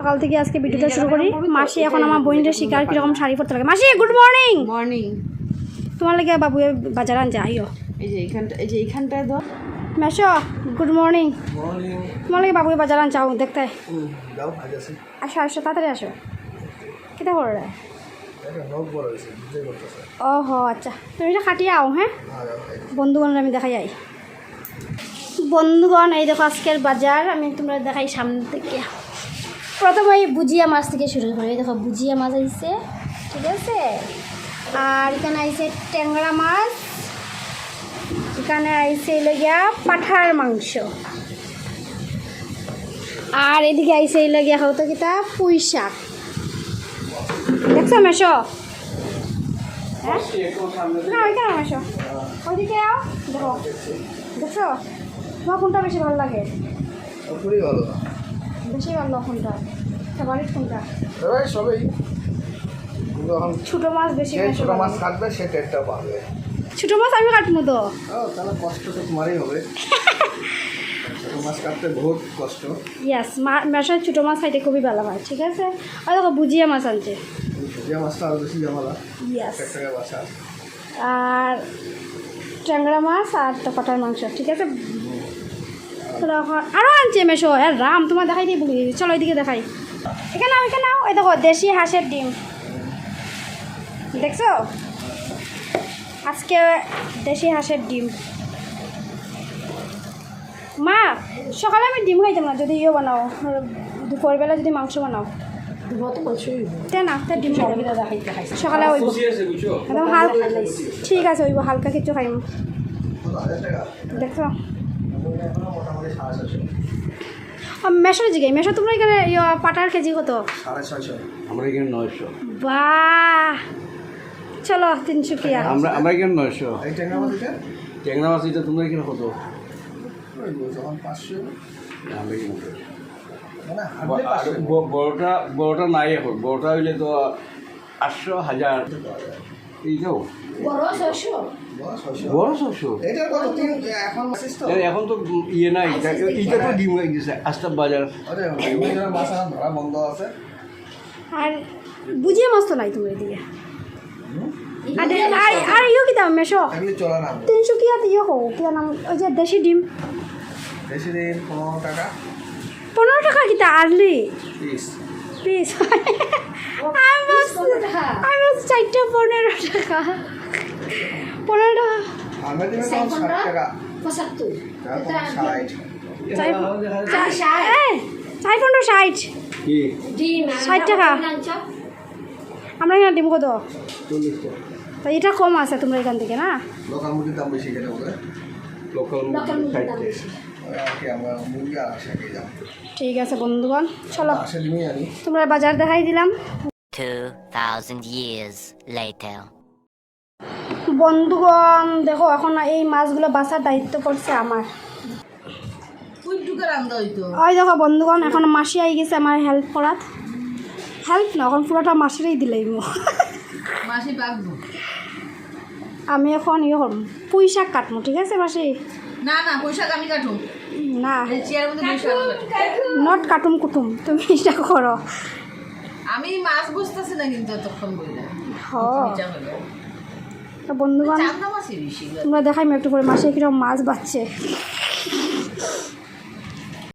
সকাল থেকে আজকে ভিডিওটা শুরু করি। মাসি এখন আমার বোনদের শিকার কীরকম শাড়ি পরতে লাগে। মাসি গুড মর্নিং মর্নিং তোমার লাগে বাবু বাজার আনছে আইও। এই যে এইখানটা এই যে এইখানটায় ধর। মেশো গুড মর্নিং তোমার লাগে বাবু বাজার দেখতে। যাও আজ আসি। আসো তাড়াতাড়ি আসো। কেটা করে রে ও হো আচ্ছা। তুমি এটা খাটিয়ে আও হ্যাঁ? বন্ধুগণ আমি দেখাই যাই বন্ধুগণ এই দেখো আজকের বাজার আমি তোমরা দেখাই সামনে থেকে। প্রথমে এই বুজিয়া মাছ থেকে শুরু করি দেখো বুজিয়া মাছ আইছে, ঠিক আছে? আর এখানে আইছে ট্যাংরা মাছ, এখানে আইছে লগিয়া পাঠার মাংস। আর এদিকে আইছে এই লগিয়া হয়তো কিতা, পুঁই শাক। দেখছ মেশো হ্যাঁ? না ওইদিকে দেখো। দেখছ? তোমার কোনটা বেশি ভালো লাগে? ভালো। বেশি ভালো কোনটা ফেভারিট কোনটা? এবার সবাই। ছোটো মাছ বেশি ছোটো মাছ কাটবে সে টেটটা পাবে। ছোটো মাছ আমি কাটবো তো। ও তাহলে কষ্ট তো তোমারই হবে। ছোটো মাছ কাটতে বহুত কষ্ট। ইয়াস মাছের ছোটো মাছ খাইতে খুবই ভালো হয় ঠিক আছে? আর দেখো বুজিয়া মাছ আনছে। ভুজিয়া মাছটা আরও বেশি জামালা ইয়াস আর ট্যাংরা মাছ আর তো পাটার মাংস ঠিক আছে? আরও আনছে মেশো আর রাম তোমার দেখাই দিয়ে বলি চলো এদিকে দেখাই এখানে নাও এখানে নাও এই দেখো দেশি হাঁসের ডিম দেখছ আজকে দেশি হাঁসের ডিম মা সকালে আমি ডিম খাইতাম না যদি ইয়ে বানাও দুপুরবেলা যদি মাংস বানাও সকালে ঠিক আছে ওইব হালকা কিছু খাইম কত মেশোর জিগাই মেশো তোমরা এখানে ইয়ে পাটার কেজি কত? সাড়ে ছয়শো। আমরা এখানে নয়শো। বাহ! চলো তিনশুকিয়া আমরা আমরা এখানে নয়শো। ট্যাংরা মাছ এটা ট্যাংরা মাছ এটা তোমরা এখানে কত? পাঁচশো। আমরা এখানে। মানে ব- বড়টা বড়টা নাই এখন। বড়টা হইলে তো আটশো হাজার। বড় তিন এখন তো? ইয়ে নাই। এইটা তো ডিম হয়ে গেছে আস্তা বাজার। ধরা বন্ধ আছে। আর বুঝিয়ে মাছ তো নাই তোমার এদিকে। আর ইয়ে কি দাম? মেশো? এগুলি চলে না। ইয়ে হো কি নাম? ওই যে দেশি ডিম। বেশি দিন পনেরো টাকা। পনেরো টাকা কিতা? আর্লি? পিস। প্লিজ আমি ভাবছি- আমি ভাবছি চারটে পনেরো টাকা পনেরো টাকা আমরা পনেরো ষাট ষাট টাকা আমরা এখানে ডিম কত তো এটা কম আছে তোমরা এখান থেকে না লোকাল মুরগির দাম বেশি লোকাল ঠিক আছে বন্ধুগণ চলো। তোমরা বাজার দেখাই দিলাম। 2,000 years later. বন্ধুগণ দেখো এখন এই মাছগুলো বাঁচার দায়িত্ব পড়ছে আমার। ওই দেখো বন্ধুগণ এখন মাসি আই গেছে আমার হেল্প করাত হেল্প না এখন পুরোটা মাসিরই দিলেই আমি এখন ইয়ে করম পুঁই শাক কাটবো ঠিক আছে মাসি? না না পোশাক আমি কাটুম। না। চেয়ার মধ্যে পোশাক নট কাটুম। কুটুম তুমি এটা করো। আমি মাছ বুঝতেছি না কিন্তু এতক্ষণ বললে বেশি তোমরা দেখাই একটু করে মাসে কীরকম মাছ বাচ্ছে